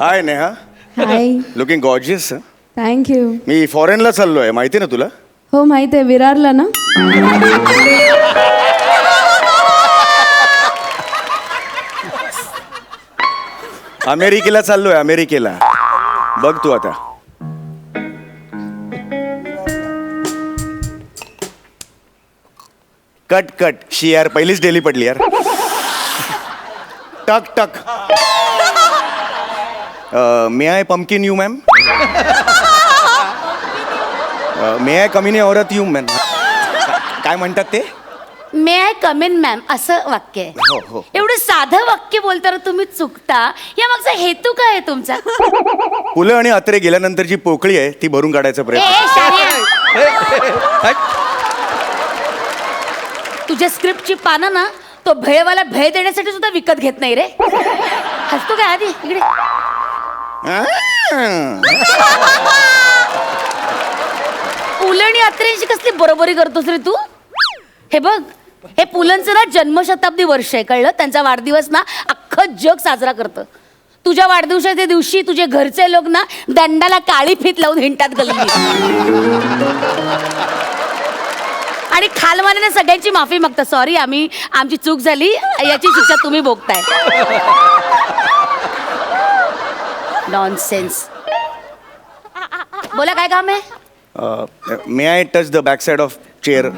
Hi Neha hi looking gorgeous thank you मी फॉरेनला चाललोय माहिती ना तुला? हो माहीत आहे. विरारला ना? अमेरिकेला चाललोय अमेरिकेला. बघ तू आता. Cut cut. शी यार पहिलीच डेली पडली यार. टक टक. May I pumpkin you ma'am may I कमिनी औरत यू मॅम काय म्हणतात ते? May I come in ma'am असं वाक्य हो, हो. आहे एवढं साधं वाक्य बोलताना तुम्ही चुकता. या मागचा हेतू काय आहे तुमचा? पुलं आणि अत्रे गेल्यानंतर जी पोकळी आहे ती भरून काढायचा ए, प्रयत्न. तुझ्या स्क्रिप्टची पानं ना तो भेळवाला भेळ देण्यासाठी सुद्धा विकत घेत नाही रे. हसतो काय आधी? इकडे. पुलं आणि अत्रेंची कसली बरोबरी करतोस रे तू? हे बग हे पुलंचं ना जन्मशताब्दी वर्ष आहे कळलं? त्यांचा वाढदिवस ना अख्खं जग साजरा करतं. तुझ्या वाढदिवसाच्या दिवशी तुझे घरचे लोक ना दंडाला काळी फीत लावून हिंटात गल्ली आणि खालमानेने सगळ्यांची माफी मागतात. सॉरी आम्ही आमची चूक झाली याची शिक्षा तुम्ही भोगताय. नॉनसेन्स बोला काय काम आहे? May I touch the back side of chair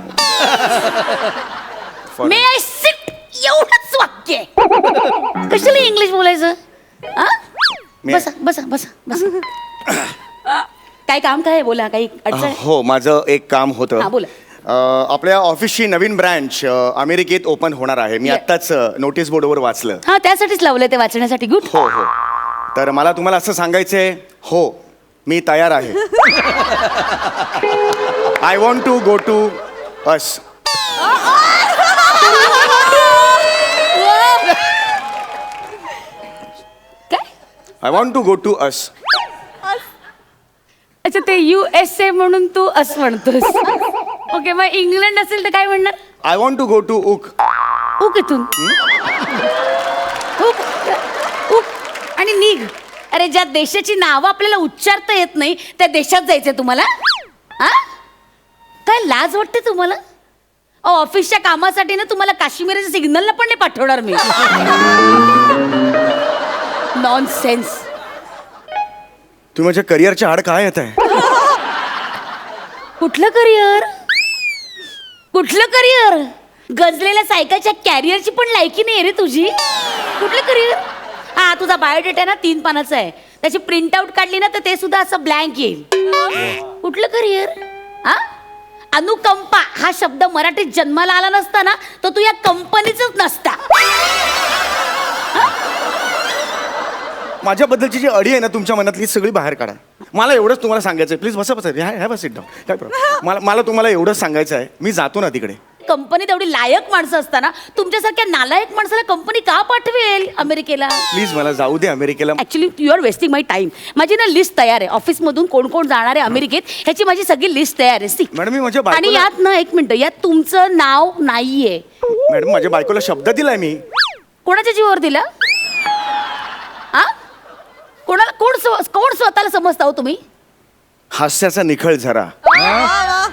may I sit एवढंच वाक्य आहे. कशाला इंग्लिश बोलायचं हा? I- बसा बसा बसा बसा काय काम काय आहे? बोला काही अडचण आहे? हो माझं एक काम होतं हा, बोला. अ, आपल्या ऑफिसची नवीन ब्रँच अमेरिकेत ओपन होणार आहे मी Yeah. आत्ताच नोटीस बोर्डवर वाचलं हा त्यासाठीच लावलंय ते वाचण्यासाठी गुड हो हो तर मला तुम्हाला असं सांगायचंय हो मी तयार आहे I want to go to us I want to go to us अच्छा ते यू एस ए म्हणून तू असं म्हणतोस. ओके मग इंग्लंड असेल तर काय म्हणणार? I want to go to UK UK इथून? उक उक आणि निघ. अरे ज्या देशाची नावं आपल्याला उच्चारता येत नाही त्या देशात जायचंय तुम्हाला. हा? काय लाज वाटते तुम्हाला? अहो, ऑफिसच्या कामासाठी ना तुम्हाला काश्मीरच्या सिग्नलला पण नाही पाठवणार मी. नॉन सेन्स तुम्ही माझ्या करिअरच्या आड काय येत आहे? कुठलं करिअर? कुठलं करिअर? गजलेल्या सायकलच्या कॅरियरची पण लायकी नाही रे तुझी. कुठलं करिअर? हा तुझा बायोडेटा ना तीन पानाचा आहे. त्याची प्रिंट आउट काढली ना तर ते सुद्धा असं ब्लँक येईल. कुठलं करिअर? हा? अनुकंपा हा शब्द मराठीत जन्माला आला नसता ना तर तू या कंपनीच नसता. माझ्याबद्दलची जी अडी आहे ना तुमच्या मनातली सगळी बाहेर काढा. मला एवढंच तुम्हाला सांगायचं आहे प्लीज बसा बसा. ह्या ह्या बस डाऊन काय प्रॉब्लेम मला मला तुम्हाला एवढंच सांगायचं आहे. मी जातो ना तिकडे. कंपनीत एवढी लायक माणसं असताना तुमच्यासारख्या नालायक माणसाला कंपनी का पाठवेल अमेरिकेला? प्लीज मला जाऊ दे अमेरिकेला. Actually you are wasting my time माझी ना लिस्ट तयार आहे. ऑफिसमधून कोण कोण जाणार आहे अमेरिकेत ह्याची माझी सगळी लिस्ट तयार आहे. सी मॅडम मी माझ्या आणि बायकोला यात ना एक मिनिट यात तुमचं नाव नाहीये. मॅडम माझ्या बायकोला शब्द दिलाय मी. कोणाच्या जीवावर दिला? कोणाला कोण स्व- कोण स्वतःला समजता हो तुम्ही? हास्याचा निखळ झरा.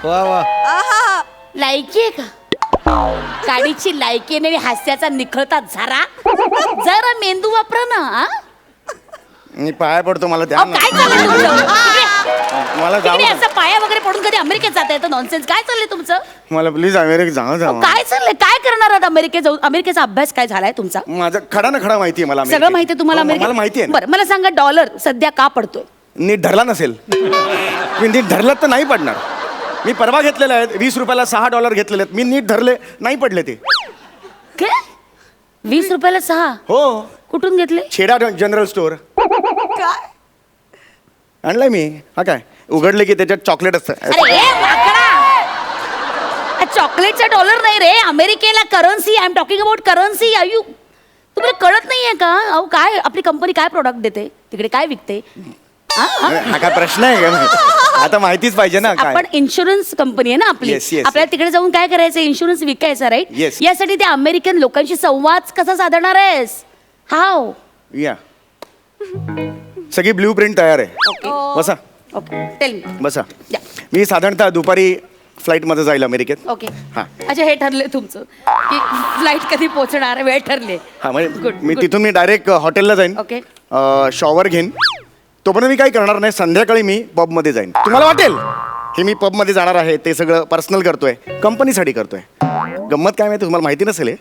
वा वा लायकी आहे का? गाडीची लायकी आणि हास्याचा निखळता झरा? जरा मेंदू वापरा ना आ? मी पाया पडतो मला द्या अहो, ना. काय चाललंय तुमचं? इकडे- मला जाऊ. असं पाया वगैरे पडून कधी अमेरिकेत जाता येतं? नॉनसेन्स काय चाललंय तुमचं? मला प्लीज अमेरिकेत जाऊ अहो, जाऊ काय चाललंय? काय करणार आहात अमेरिकेत जाऊन? अमेरिकेचा अभ्यास काय झालाय तुमचा? माझा खडा ना खडा माहिती आहे मला सगळं अमेरिकेत. माहिती आहे तुम्हाला हो, मला अमेरिकेत? माहिती आहे ना. बरं मला सांगा डॉलर सध्या का पडतोय? नीट धरला नसेल. मी नीट धरलं तर नाही पडणार. मी परवा घेतलेले आहेत वीस रुपयाला सहा डॉलर घेतलेले आहेत. मी नीट धरले नाही पडले ते. काय? वीस रुपयाला सहा? हो. कुठून घेतले? Chheda general store. आणलाय मी. हा काय? उघडले की त्याच्यात चॉकलेट असतं. अरे ए माकडा चॉकलेटचा डॉलर नाही रे. अमेरिकेला currency I am talking about currency are you तुम्हाला कळत नाहीये का? अहो काय? आपली कंपनी काय प्रोडक्ट देते? तिकडे काय विकते? हा? हा? हा काय प्रश्न आहे का? आता माहितीच पाहिजे ना काय? आपण इन्शुरन्स कंपनी आहे ना आपली. Yes, yes, आपल्याला तिकडे जाऊन काय करायचं? इन्शुरन्स विकायचा राईट Yes. यासाठी ते अमेरिकन लोकांशी संवाद कसा साधणार आहेस? हाव या. सगळी ब्ल्यू प्रिंट तयार आहे. बसा. ओके. टेल मी बसा. या. मी साधारणतः दुपारी फ्लाईटमध्ये जाईल अमेरिकेत. ओके. हा. अच्छा हे ठरले तुमचं. की फ्लाईट कधी पोहोचणार वेळ ठरले. हा म्हणजे Good, मी good. तिथून मी डायरेक्ट हॉटेलला जाईन. Okay. शॉवर घेईन. तोपर्यंत मी काही करणार नाही. संध्याकाळी मी पबमध्ये जाईन. तुम्हाला वाटेल? की मी पबमध्ये जाणार आहे. ते सगळं पर्सनल करतोय. कंपनीसाठी करतोय. गंमत काय माहिती? तुम्हाला माहिती नसेल हे.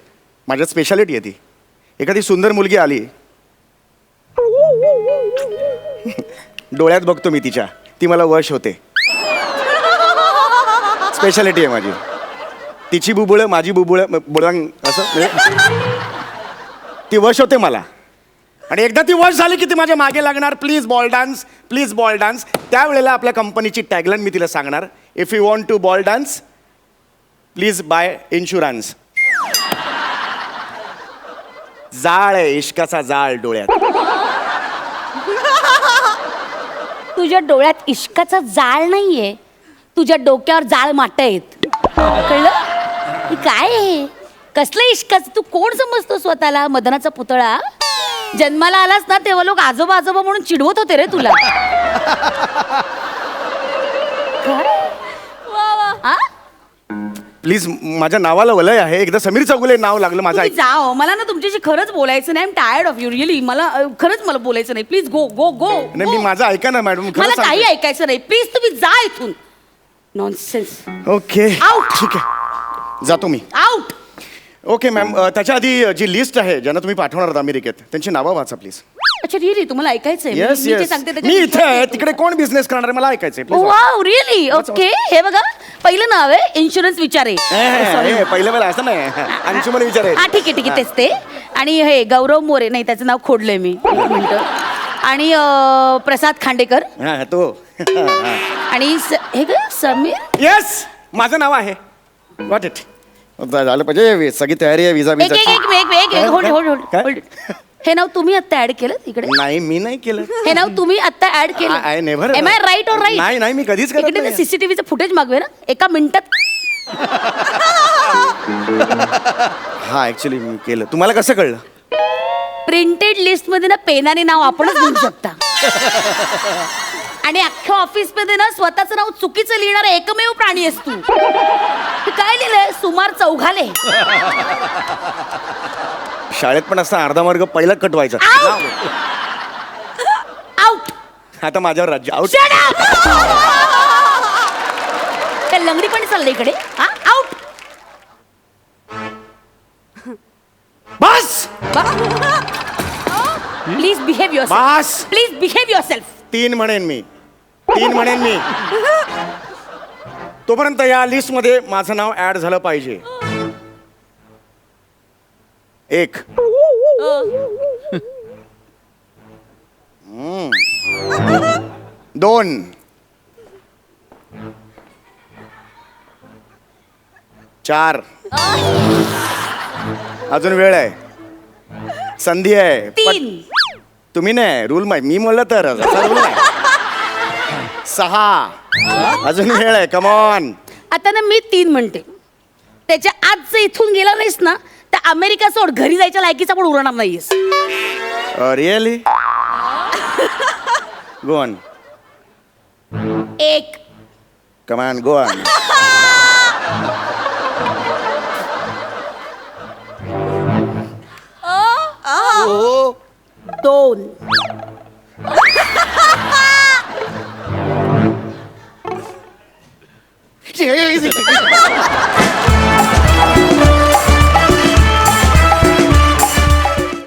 माझ्यात स्पेशालिटी आहे ती. एखादी सुंदर मुलगी आली. डोळ्यात बघतो मी तिच्या. ती मला वश होते. स्पेशालिटी आहे माझी. तिची बुबुळं माझी बुबुळ बुळंग असं म्हणजे ती वश होते मला. आणि एकदा ती वश झाली की ती माझ्या मागे लागणार. Please ball dance please ball dance त्यावेळेला आपल्या कंपनीची टॅगलाईन मी तिला सांगणार. If you want to ball dance please buy insurance जाळ आहे इश्काचा जाळ डोळ्यात. तुझ्या डोळ्यात इश्काचा जाळ नाहीये. तुझ्या डोक्यावर जाळ माट आहेत. कळलं? हे काय आहे? कसलं इश्काचं? तू कोण समजतो स्वतःला मदनाचा पुतळा? जन्माला आलास ना तेव्हा लोक आजोबा आजोबा म्हणून चिडवत होते रे तुला. काय? हा? प्लीज माझ्या नावाला वलय आहे. एकदा समीर चौगुले नाव लागलं माझं तुम्ही ऐक जाओ मला ना तुमच्याशी खरंच बोलायचं नाही. Am tired of you really मला अ, खरंच मला बोलायचं नाही. प्लीज गो गो गो नाही मी माझं ऐका ना मॅडम खरं मला काही. ऐकायचं नाही. प्लीज तुम्ही जा इथून. Nonsense okay Out. ठीक आहे. जातो मी. आउट ओके मॅम अ, त्याच्या आधी अ, जी लिस्ट आहे ज्यांना तुम्ही पाठवणार आहात अमेरिकेत त्यांची नावं वाचा प्लीज अच्छा रिअली तुम्हाला ऐकायचंय. मी- येस मी जे येस सांगते मी इथे आहे. तिकडे कोण बिझनेस करणार आहे? मला ऐकायचंय प्लीज वाव रिअली ओके हे बघा. नाव? आहे इन्शुरन्स विचारे. पहिलं वेळा असं नाही. अंशुमन विचार. हा ठीक आहे ठीक आहे तेच ते. आणि हे गौरव मोरे नाही त्याचं नाव खोडलंय मी. एक मिनिटं आणि अं, प्रसाद खांडेकर. हा तो. आणि स- हे ग समीर? येस माझं नाव आहे. वॉट इट झालं पाहिजे सगळी तयारी आहे विजा एक विजा एक एक एक एक एक होल्ड होल्ड होल्ड काय? होल्ड हे नाव तुम्ही आता ऍड केलं इकडे? नाही मी नाही केलं. हे नाव तुम्ही आता ऍड केलं. एम आय राईट और राईट नाही नाही मी कधीच करत इकडे नाही. सीसीटीव्हीचं फुटेज मागवे ना. एका मिनिटात. हा ऍक्च्युली मी केलं. तुम्हाला कसं कळलं? प्रिंटेड लिस्टमध्ये ना पेनाने नाव आपणच लिहू शकता. आणि अख्ख्या ऑफिसमध्ये ना स्वतःचं नाव चुकीचं लिहिणार एकमेव प्राणी आहेस तू. हे काय लिहिलंय? सुमार चौघाले. शाळेत पण असा अर्धा मार्ग पहिला कटवायचा आउट आता माझ्यावर राज्य. आउट त्या लंगडी पण चाललंय इकडे. हा? आउट बस! प्लीज बिहेव युअर बस! प्लीज बिहेव युअर सेल्फ तीन म्हणेन मी. तीन म्हणेन मी. तोपर्यंत या लिस्टमध्ये माझं नाव ऍड झालं पाहिजे. एक. दोन. चार. अजून वेळ आहे. संधी आहे. तीन. तुम्ही नाही. रूल माहिती मी म्हणलं तर असा rule नाही. सहा. अजून वेळ आहे. कमॉन आता ना मी तीन म्हणते. त्याच्या आज जर इथून गेला नाहीस ना तर अमेरिका सोड घरी जायच्या लायकीचा पण उरणार नाहीस. रिअली गोन एक. कमान गोन ओ. दोन.